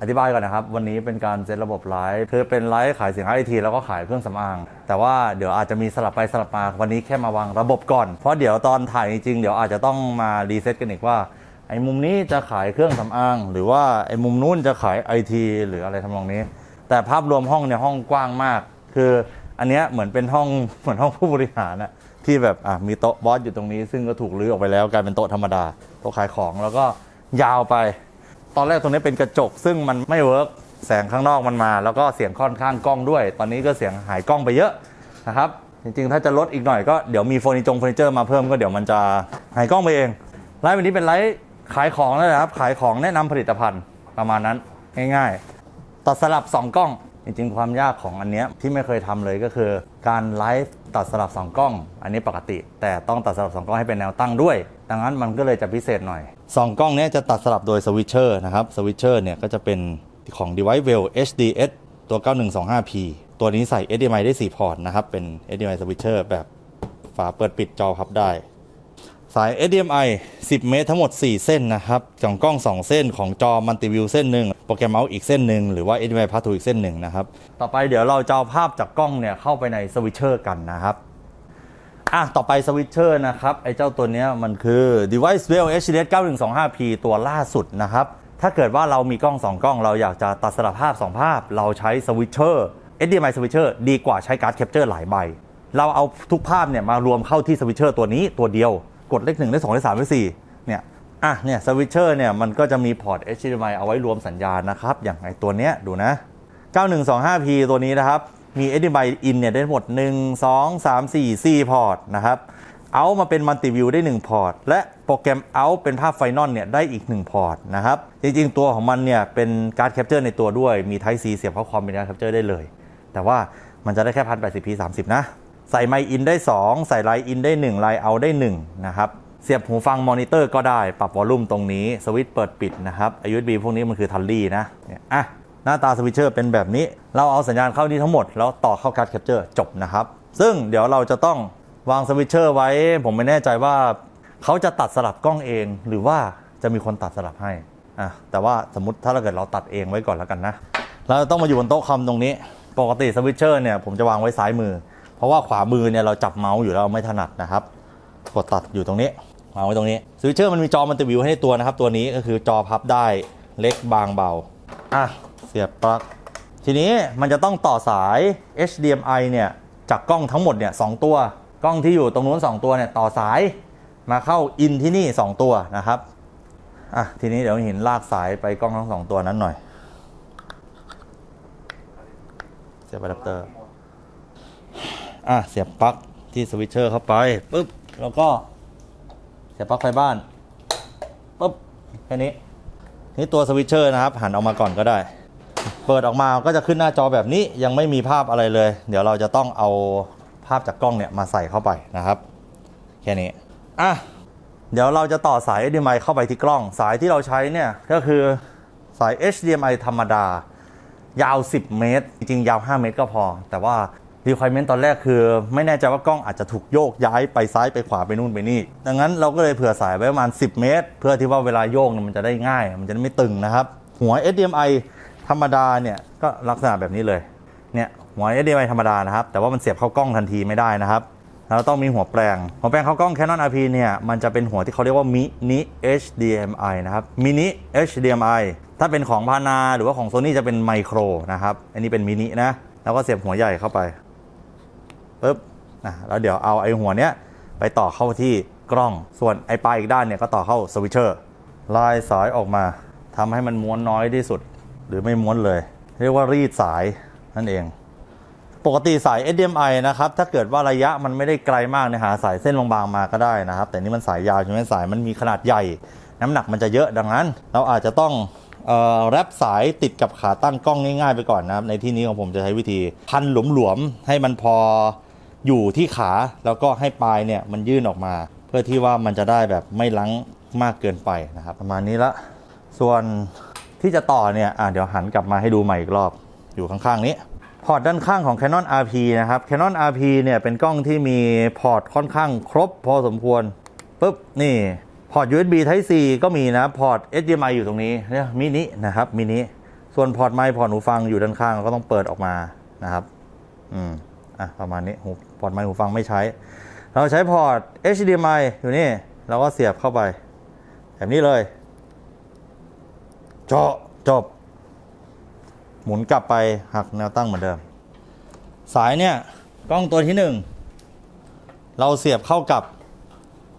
อธิบายก่อนนะครับ วันนี้เป็นการเซตระบบไลฟ์คือเป็นไลฟ์ขายสินค้าไอทีแล้วก็ขายเครื่องสำอาง แต่ว่าเดี๋ยวอาจจะมีสลับไปสลับมาวันนี้แค่มาวางระบบก่อน เพราะเดี๋ยวตอนถ่ายจริงๆเดี๋ยวอาจจะต้องมารีเซ็ตกันอีกว่าไอ้มุมนี้จะขายเครื่องสำอาง หรือว่าไอ้มุมนู้นจะขายไอทีหรืออะไรทำนองนี้ แต่ภาพรวมห้องเนี่ยห้องกว้างมาก คืออันเนี้ยเหมือนเป็นห้องเหมือนห้องผู้บริหารอะที่แบบอะมีโต๊ะบอสอยู่ตรงนี้ ซึ่งก็ถูกรื้อออกไปแล้วกลายเป็นโต๊ะธรรมดาโต๊ะขายของแล้วก็ยาวไป ตอนแรกตรงนี้เป็นกระจก ซึ่งมันไม่เวิร์กแสงข้างนอกมันมา แล้วก็เสียงค่อนข้างกล้องด้วย ตอนนี้ก็เสียงหายกล้องไปเยอะนะครับจริงๆ ถ้าจะลดอีกหน่อยก็เดี๋ยวมีเฟอร์นิจงเฟอร์นิเจอร์มาเพิ่มก็เดี๋ยวมันจะหายกล้องไปเองไลฟ์วันนี้เป็นไลฟ์ขายของนั่นะครับ ขายของแนะนำผลิตภัณฑ์ประมาณนั้นง่ายๆตัดสลับ 2 กล้อง จริงๆ ความยากของอันเนี้ยที่ไม่เคยทำเลยก็คือ การไลฟ์ตัดสลับ 2 กล้อง อันนี้ปกติ แต่ต้องตัดสลับ 2 กล้องให้เป็นแนวตั้งด้วย ดังนั้นมันก็เลยจะพิเศษหน่อย 2กล้องนี้จะตัดสลับโดยสวิตเชอร์นะครับสวิตเชอร์เนี่ยก็จะเป็นของ Device Well HDS ตัว 9125P ตัวนี้ใส่ HDMI ได้ 4 พอร์ตนะครับ เป็น HDMI switcher แบบฝาเปิดปิดจอพับได้ สาย HDMI 10 เมตรทั้งหมด 4 เส้นนะครับของกล้อง 2 เส้นของจอมัลติวิวเส้นหนึ่งโปรแกรมเมาส์อีกเส้นหนึ่งหรือว่า HDMI พาร์ทอีกเส้นหนึ่งนะครับ ต่อไปเดี๋ยวเราจะเอาภาพจากกล้องเนี่ยเข้าไปในสวิตเชอร์กันนะครับ อะ ต่อไปสวิตเชอร์นะครับ ไอ้เจ้าตัวนี้มันคือ Device Well HDS 9125P ตัวล่าสุดนะครับ ถ้าเกิดว่าเรามีกล้อง 2 กล้อง เราอยากจะตัดสลับภาพ 2 ภาพ เราใช้สวิตเชอร์ HDMI สวิตเชอร์ดีกว่าใช้การ์ดแคปเจอร์หลายใบ เราเอาทุกภาพเนี่ยมารวมเข้าที่สวิตเชอร์ตัวนี้ตัวเดียว กดเลขหนึ่งเลขสองเลขสามเลขสี่เนี่ยอะเนี่ยสวิตเชอร์เนี่ยมันก็จะมีพอร์ต HDMI เอาไว้รวมสัญญาณนะครับ อย่างไอตัวเนี้ยดูนะ 9125P ตัวนี้นะครับ มี HDMI in เนี่ยได้ทั้งหมด 1 2 3 4 4 พอร์ตนะครับเอามาเป็นมัลติวิวได้ 1 พอร์ต และโปรแกรมเอาเป็นภาพไฟนอลเนี่ยได้อีก 1 พอร์ตนะครับ จริง ๆ ตัวของมันเนี่ยเป็นการ์ดแคปเจอร์ในตัวด้วย มี Type C เสียบเข้าคอมเป็นการ์ดแคปเจอร์ได้เลย แต่ว่ามันจะได้แค่ 1080p 30 นะ ใส่ไมค์อินได้ 2 ใส่ไลน์อินได้ 1 ไลน์เอาได้ 1 นะครับเสียบหูฟังมอนิเตอร์ก็ได้ปรับวอลลุ่มตรงนี้สวิตช์เปิดปิดนะครับ USB พวกนี้มันคือทัลลี่นะเนี่ยอะ น้าตาสวิตเชอร์เป็นแบบนี้ เราเอาสัญญาณเข้านี้ทั้งหมด แล้วต่อเข้าการ์ดแคปเจอร์จบนะครับ ซึ่งเดี๋ยวเราจะต้องวางสวิตเชอร์ไว้ ผมไม่แน่ใจว่าเขาจะตัดสลับกล้องเอง หรือว่าจะมีคนตัดสลับให้อะแต่ว่าสมมติถ้าเราเกิดเราตัดเองไว้ก่อนแล้วกันนะเราต้องมาอยู่บนโต๊ะคอมตรงนี้ ปกติสวิตเชอร์เนี่ยผมจะวางไว้ซ้ายมือ เพราะว่าขวามือเนี่ยเราจับเมาส์อยู่แล้วไม่ถนัดนะครับกดตัดอยู่ตรงนี้วางไว้ตรงนี้สวิตเชอร์มันมีจอมันติวิวให้ในตัวนะครับ ตัวนี้ก็คือจอพับได้เล็กบางเบาอะ เสียบปลั๊กทีนี้มันจะต้องต่อสาย HDMI เนี่ยจากกล้องทั้งหมดเนี่ยสองตัว กล้องที่อยู่ตรงนู้น2 ตัวเนี่ยต่อสายมาเข้าอินที่นี่ 2 ตัวนะครับอะทีนี้เดี๋ยวเห็นลากสายไปกล้องทั้งสองตัวนั้นหน่อยเสียบอะแดปเตอร์อะเสียบปลั๊กที่สวิตเชอร์เข้าไปปุ๊บแล้วก็เสียบปลั๊กไฟบ้านปุ๊บแค่นี้นี่ตัวสวิตเชอร์นะครับ หันออกมาก่อนก็ได้ เปิดออกมาก็จะขึ้นหน้าจอแบบนี้ยังไม่มีภาพอะไรเลย เดี๋ยวเราจะต้องเอาภาพจากกล้องเนี่ยมาใส่เข้าไปนะครับ แค่นี้อะเดี๋ยวเราจะต่อสาย HDMI เข้าไปที่กล้อง สายที่เราใช้เนี่ยก็คือสาย HDMI ธรรมดา ยาว 10 เมตร จริงๆ ยาว 5 เมตรก็พอ แต่ว่า requirement ตอนแรกคือ ไม่แน่ใจว่ากล้องอาจจะถูกโยกย้ายไปซ้ายไปขวาไปนู่นไปนี่ ดังนั้นเราก็เลยเผื่อสายไว้ประมาณ 10 เมตร เพื่อที่ว่าเวลาโยกมันจะได้ง่าย มันจะได้ไม่ตึงนะครับ หัว HDMI ธรรมดาเนี่ยก็ลักษณะแบบนี้เลยเนี่ยหัว HDMI ธรรมดานะครับ แต่ว่ามันเสียบเข้ากล้องทันทีไม่ได้นะครับเราต้องมีหัวแปลง หัวแปลงเข้ากล้อง Canon RP เนี่ยมันจะเป็นหัวที่เขาเรียกว่า mini HDMI นะครับ mini HDMI ถ้าเป็นของพานาหรือว่าของ Sony จะเป็นไมโครนะครับ อันนี้เป็นมินินะ แล้วก็เสียบหัวใหญ่เข้าไปปุ๊บนะแล้วเดี๋ยวเอาไอ้หัวเนี้ยไปต่อเข้าที่กล้อง ส่วนไอ้ปลายอีกด้านเนี่ยก็ต่อเข้าสวิตเชอร์ลายสายออกมาทำให้มันม้วนน้อยที่สุด หรือไม่ม้วนเลย เรียกว่ารีดสายนั่นเอง ปกติสาย HDMI นะครับ ถ้าเกิดว่าระยะมันไม่ได้ไกลมากเนี่ยหาสายเส้นบางๆมาก็ได้นะครับ แต่นี่มันสายยาวใช่ไหมสายมันมีขนาดใหญ่ น้ำหนักมันจะเยอะดังนั้น เราอาจจะต้องแรปสายติดกับขาตั้งกล้องง่ายๆไปก่อนนะครับ ในที่นี้ของผมจะใช้วิธีพันหลวมๆให้มันพออยู่ที่ขาแล้วก็ให้ปลายเนี่ยมันยื่นออกมา เพื่อที่ว่ามันจะได้แบบไม่ลังมากเกินไปนะครับ ประมาณนี้ละ ส่วน ที่จะต่อเนี่ยอะเดี๋ยวหันกลับมาให้ดูใหม่อีกรอบอยู่ข้างๆนี้พอร์ตด้านข้างของ Canon RP นะครับ Canon RP เนี่ยเป็นกล้องที่มีพอร์ตค่อนข้างครบพอสมควรปุ๊บนี่พอร์ต USB Type C ก็มีนะพอร์ต HDMI อยู่ตรงนี้เนี่ยมินินะครับมินิส่วนพอร์ตไมค์พอร์ตหูฟังอยู่ด้านข้างก็ต้องเปิดออกมานะครับอืมอะประมาณนี้หูพอร์ตไมค์หูฟังไม่ใช้ เราใช้พอร์ต HDMI อยู่นี่เราก็เสียบเข้าไปแบบนี้เลย เจาะจบ หมุนกลับไปหักแนวตั้งเหมือนเดิม สายเนี่ยกล้องตัวที่หนึ่งเราเสียบเข้ากับ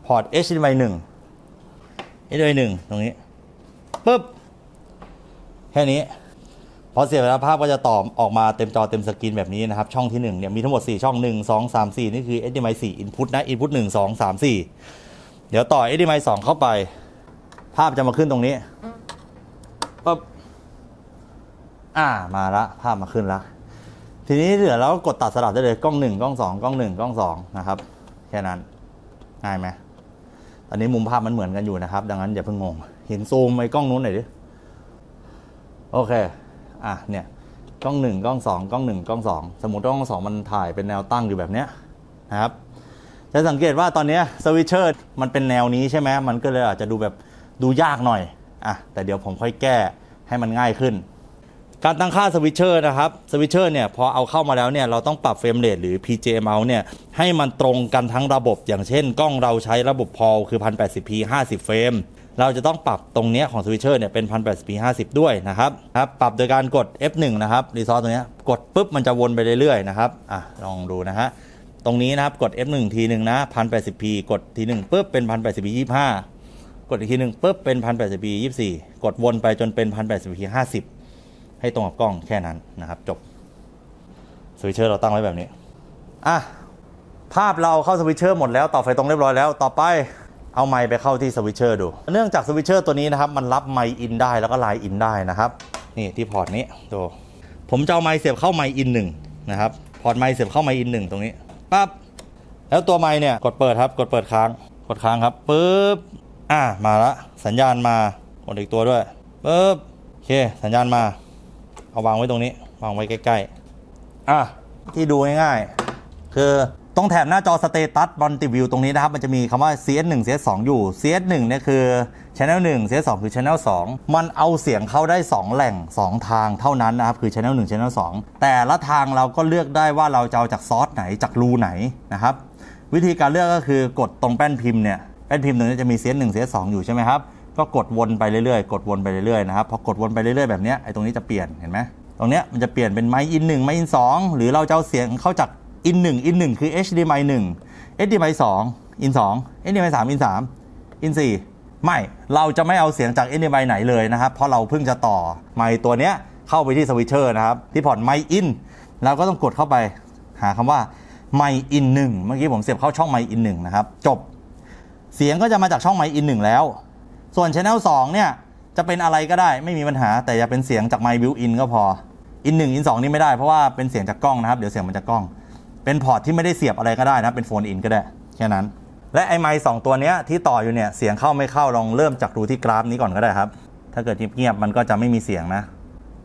พอร์ต HDMI 1 HDMI 1ตรงนี้ปุ๊บแค่นี้พอเสียบแล้วภาพก็จะต่อออกมาเต็มจอเต็มสกรีนแบบนี้นะครับ ช่องที่1เนี่ยมีทั้งหมด 4 ช่อง 1 2 3 4 นี่คือ HDMI 4 input นะ input 1 2 3 4 เดี๋ยวต่อ HDMI 2 เข้าไป ภาพจะมาขึ้นตรงนี้ ปุ๊บอ่ามาละภาพมาขึ้นละทีนี้เหลือเราก็กดตัดสลับได้เลยกล้องหนึ่งกล้องสองกล้องหนึ่งกล้องสองนะครับ แค่นั้นง่ายไหมตอนนี้มุมภาพมันเหมือนกันอยู่นะครับ ดังนั้นอย่าเพิ่งงง เห็นซูมไอ้กล้องนู้นหน่อยดิโอเคอะเนี่ยกล้องหนึ่งกล้องสองกล้องหนึ่งกล้องสองสมมติกล้องสองมันถ่ายเป็นแนวตั้งอยู่แบบเนี้ยนะครับจะสังเกตว่าตอนนี้สวิตเชอร์มันเป็นแนวนี้ใช่ไหมมันก็เลยอาจจะดูแบบดูยากหน่อย อะแต่เดี๋ยวผมค่อยแก้ให้มันง่ายขึ้น การตั้งค่าสวิตเชอร์นะครับสวิตเชอร์เนี่ยพอเอาเข้ามาแล้วเนี่ยเราต้องปรับเฟรมเรทหรือ PJMOut เนี่ยให้มันตรงกันทั้งระบบ อย่างเช่น กล้องเราใช้ระบบ PAL คือ 1080p 50 เฟรมเราจะต้องปรับตรงเนี้ยของสวิตเชอร์เนี่ยเป็น 1080p 50 ด้วยนะครับครับปรับโดยการกด F1 นะครับรีซอสตรงเนี้ยกดปุ๊บมันจะวนไปเรื่อยๆนะครับอะลองดูนะฮะตรงนี้นะครับกด F1 ทีหนึ่งนะ 1080p กดทีหนึ่งปุ๊บเป็น 1080p 25 กดอีกทีหนึ่งปุ๊บเป็น 1080p 24 กดวนไปจนเป็น 1080p 50 ให้ตรงกับกล้องแค่นั้นนะครับ จบสวิตเชอร์เราตั้งไว้แบบนี้ อะ ภาพเราเข้าสวิตเชอร์หมดแล้ว ต่อไฟตรงเรียบร้อยแล้ว ต่อไปเอาไมค์ไปเข้าที่สวิตเชอร์ดู เนื่องจากสวิตเชอร์ตัวนี้นะครับ มันรับไมค์อินได้แล้วก็ไลน์อินได้นะครับ นี่ที่พอร์ตนี้ดูผมจะเอาไมค์เสียบเข้าไมค์อินหนึ่งนะครับพอร์ตไมค์เสียบเข้าไมค์อินหนึ่งตรงนี้ปั๊บแล้วตัวไมค์เนี่ยกดเปิดครับ กดเปิดค้าง กดค้างครับปึ๊บ อะมาละสัญญาณมากดอีกตัวด้วยปึ๊บโอเคสัญญาณมา เอาวางไว้ตรงนี้ วางไว้ใกล้ๆ อะที่ดูง่ายๆ คือตรงแถบหน้าจอสเตตัสบอลติวิวตรงนี้นะครับ มันจะมีคำว่า CS1 CS2 อยู่ CS1 เนี่ยคือ Channel 1 CS2 คือ Channel 2 มันเอาเสียงเข้าได้ 2 แหล่ง 2 ทางเท่านั้นนะครับ คือ Channel 1 Channel 2 แต่ละทางเราก็เลือกได้ว่าเราจะเอาจากซอสไหนจากรูไหนนะครับ วิธีการเลือกก็คือกดตรงแป้นพิมพ์เนี่ย แป้นพิมพ์ตรงนี้จะมี CS1 CS2 องอยู่ใช่ไหมครับก็กดวนไปเรื่อยๆ กดวนไปเรื่อยๆนะครับพอกดวนไปเรื่อยๆแบบนี้ไอ้ตรงนี้จะเปลี่ยนเห็นไหมตรงเนี้ยมันจะเปลี่ยนเป็นไมค์อินหนึ่งไมค์อินสองหรือเราจะเอาเสียงเข้าจากอินหนึ่งอินหนึ่งคือ HDMI 1 HDMI 2อิน2 HDMI 3อิน3อิน4ไม่เราจะไม่เอาเสียงจาก HDMI ไหนเลยนะครับ เพราะเราเพิ่งจะต่อไมค์ตัวเนี้ยเข้าไปที่สวิตเชอร์นะครับ ที่พอร์ตไมค์อินเราก็ต้องกดเข้าไปหาคำว่าไมค์อินหนึ่งเมื่อกี้ผมเสียบเข้าช่องไมค์อินหนึ่งนะครับจบ เสียงก็จะมาจากช่องไมค์อินหนึ่งแล้ว ส่วน Channel 2 เนี่ย จะเป็นอะไรก็ได้ไม่มีปัญหา แต่อย่าเป็นเสียงจากไมค์บิวอินก็พออินหนึ่งอินสองนี่ไม่ได้เพราะว่าเป็นเสียงจากกล้องนะครับ เดี๋ยวเสียงมันจากกล้อง เป็นพอร์ตที่ไม่ได้เสียบอะไรก็ได้นะเป็นโฟนอินก็ได้แค่นั้น และไอไมค์สองตัวเนี้ยที่ต่ออยู่เนี่ยเสียงเข้าไม่เข้าลองเริ่มจากดูที่กราฟนี้ก่อนก็ได้ครับ ถ้าเกิดเงียบๆมันก็จะไม่มีเสียงนะ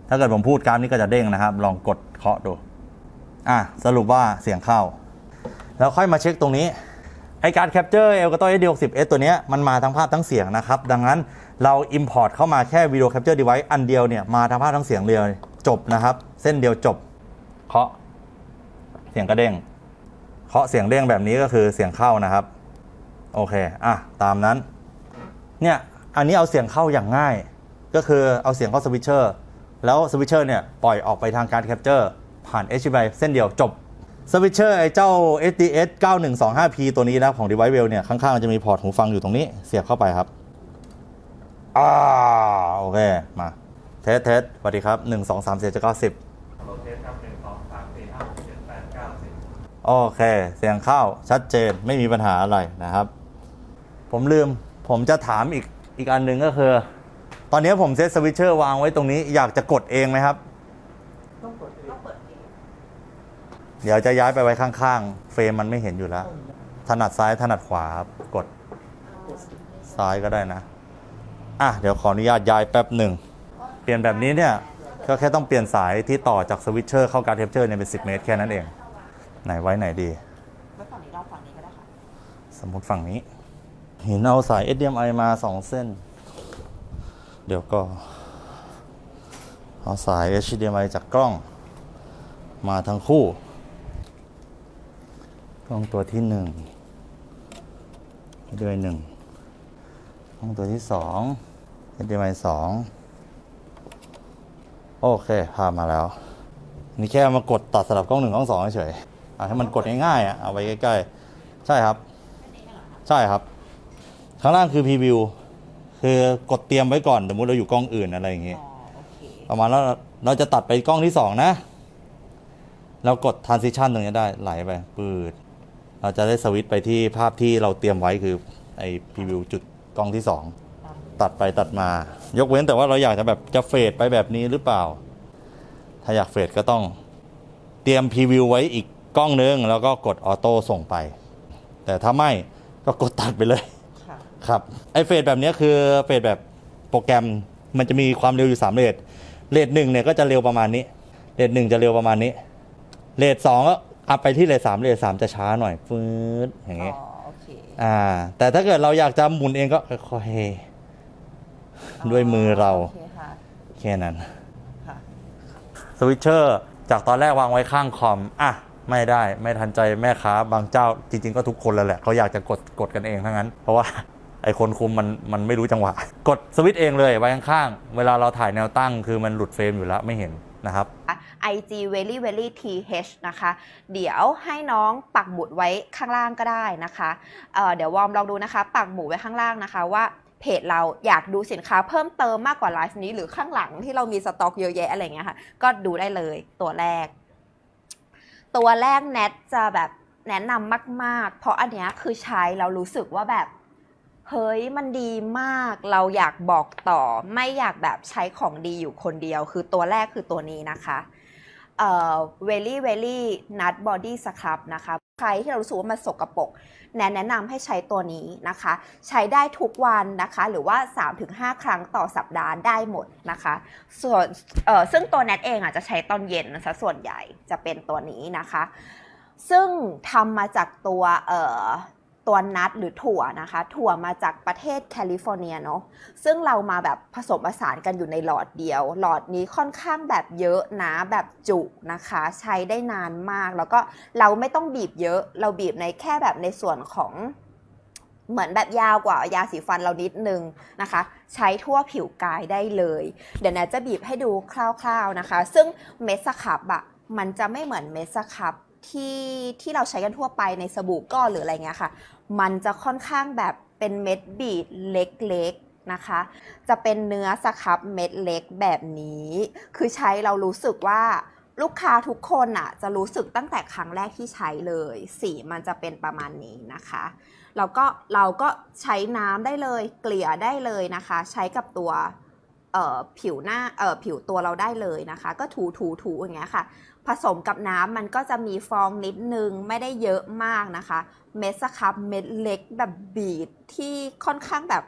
ถ้าเกิดผมพูดกราฟนี้ก็จะเด้งนะครับ ลองกดเคาะดูอะสรุปว่าเสียงเข้า แล้วค่อยมาเช็คตรงนี้ ไอการแคปเจอร์ Elgato HD60s ตัวเนี้ยมันมาทั้งภาพทั้งเสียงนะครับ ดังนั้นเรา Import เข้ามาแค่วิดีโอแคปเจอร์ Device อันเดียวเนี่ยมาทั้งภาพทั้งเสียงเดียวจบนะครับ เส้นเดียวจบเคาะเสียงกระเด้งเคาะเสียงเด้งแบบนี้ก็คือเสียงเข้านะครับ โอเคอะตามนั้น เนี่ยอันนี้เอาเสียงเข้าอย่างง่าย ก็คือเอาเสียงเข้าสวิตเชอร์แล้วสวิตเชอร์เนี่ยปล่อยออกไปทางการแคปเจอร์ผ่าน HDMI เส้นเดียวจบ สวิตเชอร์ไอ้เจ้า SDS 9125P ตัวนี้นะของ Device Well เนี่ย ข้างๆจะมีพอร์ตหูฟังอยู่ตรงนี้ เสียบเข้าไปครับ อ่า โอเค มา เทสเทสสวัสดีครับ 1 2 3 4 7 9 10โรเทสครับหนึ่งสองสาเจ็ดแปดเก้าสิบโอเค เสียงเข้าชัดเจนไม่มีปัญหาอะไรนะครับ ผมลืมผมจะถามอีกอีกอันหนึ่งก็คือ ตอนนี้ผมเซตสวิตเชอร์วางไว้ตรงนี้อยากจะกดเองไหมครับ ต้องเปิดเอง เดี๋ยวจะย้ายไปไว้ข้างๆ เฟรมมันไม่เห็นอยู่แล้ว ถนัดซ้ายถนัดขวาครับกดซ้ายก็ได้นะ อะ เดี๋ยวขออนุญาตย้ายแป๊บหนึ่ง เปลี่ยนแบบนี้เนี่ยก็แค่ต้องเปลี่ยนสายที่ต่อจากสวิตเชอร์เข้าการเทปเชอร์เนี่ยเป็น 10 เมตรแค่นั้นเอง ไหนไว้ไหนดี ไว้ฝั่งนี้เราฝั่งนี้ก็ได้ค่ะสมมติฝั่งนี้ เห็นเอาสาย HDMI มา 2 เส้น เดี๋ยวก็ เอาสาย HDMI จากกล้องมาทั้งคู่ กล้องตัวที่หนึ่ง HDMI หนึ่งกล้องตัวที่สอง HDMI สองโอเคพามาแล้ว นี่แค่มากดตัดสลับกล้องหนึ่งกล้องสองเฉยๆอะให้มันกดง่ายๆอะเอาไว้ใกล้ๆ ใช่ครับ ใช่ครับ ข้างล่างคือพรีวิว คือกดเตรียมไว้ก่อน สมมติเราอยู่กล้องอื่นอะไรอย่างงี้อ๋อโอเคประมาณแล้วเราจะตัดไปกล้องที่สองนะ เรากด transition ตรงนี้ได้ไหลไป ปืด เราจะได้สวิตช์ไปที่ภาพที่เราเตรียมไว้คือไอพรีวิวจุดกล้องที่สองตัดไปตัดมา ยกเว้นแต่ว่าเราอยากจะแบบจะเฟดไปแบบนี้หรือเปล่า ถ้าอยากเฟดก็ต้องเตรียมพรีวิวไว้อีกกล้องนึงแล้วก็กดออโต้ส่งไป แต่ถ้าไม่ก็กดตัดไปเลยค่ะครับไอเฟสแบบเนี้ยคือเฟสแบบโปรแกรมมันจะมีความเร็วอยู่3เรทเรทหนึ่งเนี่ยก็จะเร็วประมาณนี้เรทหนึ่งจะเร็วประมาณนี้เรทสองก็ อัพไปที่เรทสามเรทสามจะช้าหน่อยฟืดอย่างอ๋เงี้อยโอเค อ่า แต่ถ้าเกิดเราอยากจะหมุนเองก็ค่อยๆด้วยมือเราโอเคค่ะแค่นั้น ค่ะ สวิตเชอร์จากตอนแรกวางไว้ข้างคอม อะ ไม่ได้ไม่ทันใจแม่ค้าบางเจ้าจริง ๆ ก็ทุกคนแล้วแหละเขาอยากจะกดกดกันเองทั้งนั้น เพราะว่า ไอคนคุมมันมันไม่รู้จังหวะ กดสวิตช์เองเลยไว้ข้างๆเวลาเราถ่ายแนวตั้งคือมันหลุดเฟรมอยู่แล้วไม่เห็นนะครับ IG very very th นะคะ เดี๋ยวให้น้องปักหมุดไว้ข้างล่างก็ได้นะคะเเดี๋ยววอร์มลองดูนะคะ ปักหมุดไว้ข้างล่างนะคะว่าเพจเราอยากดูสินค้าเพิ่มเติมมากกว่าไลฟ์นี้ หรือข้างหลังที่เรามีสต็อกเยอะแยะอะไรเงี้ยค่ะ ก็ดูได้เลยตัวแรก ตัวแรกแนทจะแบบแนะนำมาก ๆ เพราะอันเนี้ยคือใช้เรารู้สึกว่าแบบเฮ้ยมันดีมากเราอยากบอกต่อไม่อยากแบบใช้ของดีอยู่คนเดียว คือตัวแรกคือตัวนี้นะคะ เอ่อ very very nut body scrub นะคะ ใครที่เรารู้สึกว่ามันสกรปรกแนะแนะนำให้ใช้ตัวนี้นะคะ ใช้ได้ทุกวันนะคะ หรือว่า 3-5 ครั้งต่อสัปดาห์ได้หมดนะคะ ส่วนซึ่งตัวแนทเองอะจะใช้ตอนเย็นซะส่วนใหญ่จะเป็นตัวนี้นะคะ ซึ่งทำมาจากตัว ตัวนัทหรือถั่วนะคะ ถั่วมาจากประเทศแคลิฟอร์เนียเนาะซึ่งเรามาแบบผสมผสานกันอยู่ในหลอดเดียว หลอดนี้ค่อนข้างแบบเยอะนะแบบจุนะคะ ใช้ได้นานมาก แล้วก็เราไม่ต้องบีบเยอะ เราบีบในแค่แบบในส่วนของเหมือนแบบยาวกว่ายาสีฟันเรานิดนึงนะคะ ใช้ทั่วผิวกายได้เลย เดี๋ยวนะจะบีบให้ดูคร่าวๆนะคะ ซึ่งเมสครับอะมันจะไม่เหมือนเมสครับ ที่ที่เราใช้กันทั่วไปในสบู่ก้อนหรืออะไรเงี้ยค่ะ มันจะค่อนข้างแบบเป็นเม็ดบีดเล็กๆนะคะ จะเป็นเนื้อสครับเม็ดเล็กแบบนี้ คือใช้เรารู้สึกว่าลูกค้าทุกคนอะจะรู้สึกตั้งแต่ครั้งแรกที่ใช้เลย สีมันจะเป็นประมาณนี้นะคะแล้วก็เราก็ใช้น้ำได้เลย เกลี่ยได้เลยนะคะ ใช้กับตัว ผิวหน้าผิวตัวเราได้เลยนะคะ ก็ถูถูถูอย่างเงี้ยค่ะ ผสมกับน้ำมันก็จะมีฟองนิดนึงไม่ได้เยอะมากนะคะ เม็ดสครับเม็ดเล็กแบบบีดที่ค่อนข้างแบบ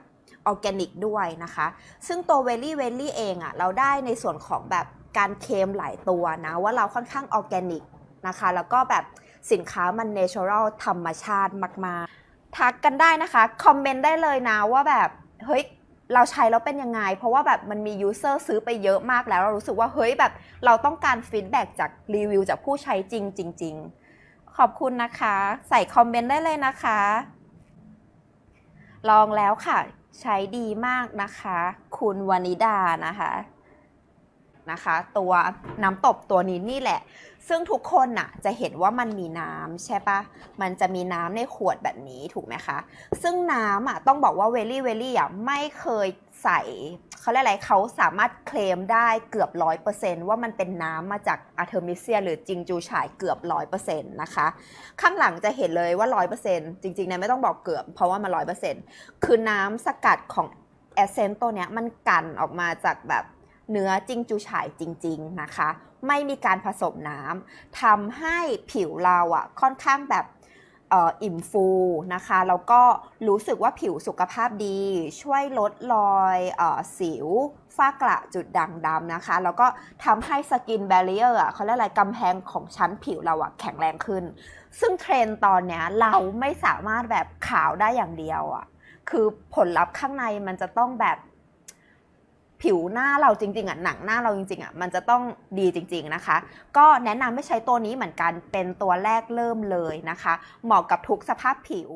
ออร์แกนิกด้วยนะคะ ซึ่งตัวเวลี่เวลี่เองอะ่ะเราได้ในส่วนของแบบการเคมหลายตัวนะ ว่าเราค่อนข้างออร์แกนิกนะคะ แล้วก็แบบสินค้ามันเนเชอรัลธรรมชาติมาก ๆ ทักกันได้นะคะ คอมเมนต์ได้เลยนะว่าแบบ เฮ้ย เราใช้แล้วเป็นยังไง เพราะว่าแบบมันมียูเซอร์ซื้อไปเยอะมากแล้ว เรารู้สึกว่าเฮ้ยแบบเราต้องการฟีดแบ็กจากรีวิวจากผู้ใช้จริงจริงขอบคุณนะคะ ใส่คอมเมนต์ได้เลยนะคะ ลองแล้วค่ะ ใช้ดีมากนะคะ คุณวานิดานะคะ นะคะ ตัวน้ำตบตัวนี้นี่แหละ ซึ่งทุกคนน่ะจะเห็นว่ามันมีน้ำใช่ปะมันจะมีน้ำในขวดแบบนี้ถูกไหมคะ ซึ่งน้ำอะต้องบอกว่าเวลี่เวลี่อะไม่เคยใส่เขาเรียกอะไรเขาสามารถเคลมได้เกือบร้อยเปอร์เซนว่ามันเป็นน้ำมาจากอาร์เทมิเซียหรือจิงจูฉายเกือบร้อยเปอร์เซ็นต์นะคะ ข้างหลังจะเห็นเลยว่าร้อยเปอร์เซ็นต์จริงๆนะไม่ต้องบอกเกือบเพราะว่ามันร้อยเปอร์เซ็นต์คือน้ำสกัดของแอสเซนต์ตัวเนี้ยมันกันออกมาจากแบบ เนื้อจิงจูฉายจริง ๆนะคะ ไม่มีการผสมน้ำทำให้ผิวเราอะค่อนข้างแบบอิ่มฟูนะคะแล้วก็รู้สึกว่าผิวสุขภาพดี ช่วยลดรอยอสิวฝ้ากระจุดด่างดำนะคะ แล้วก็ทำให้สกินแบรีเออร์อะเขาเรียกอะไรกำแพงของชั้นผิวเราอะแข็งแรงขึ้น ซึ่งเทรนตอนเนี้ยเราไม่สามารถแบบขาวได้อย่างเดียวอะคือผลลัพธ์ข้างในมันจะต้องแบบ ผิวหน้าเราจริงๆอะหนังหน้าเราจริงๆอะมันจะต้องดีจริง ๆนะคะ ก็แนะนำให้ใช้ตัวนี้เหมือนกันเป็นตัวแรกเริ่มเลยนะคะ เหมาะกับทุกสภาพผิว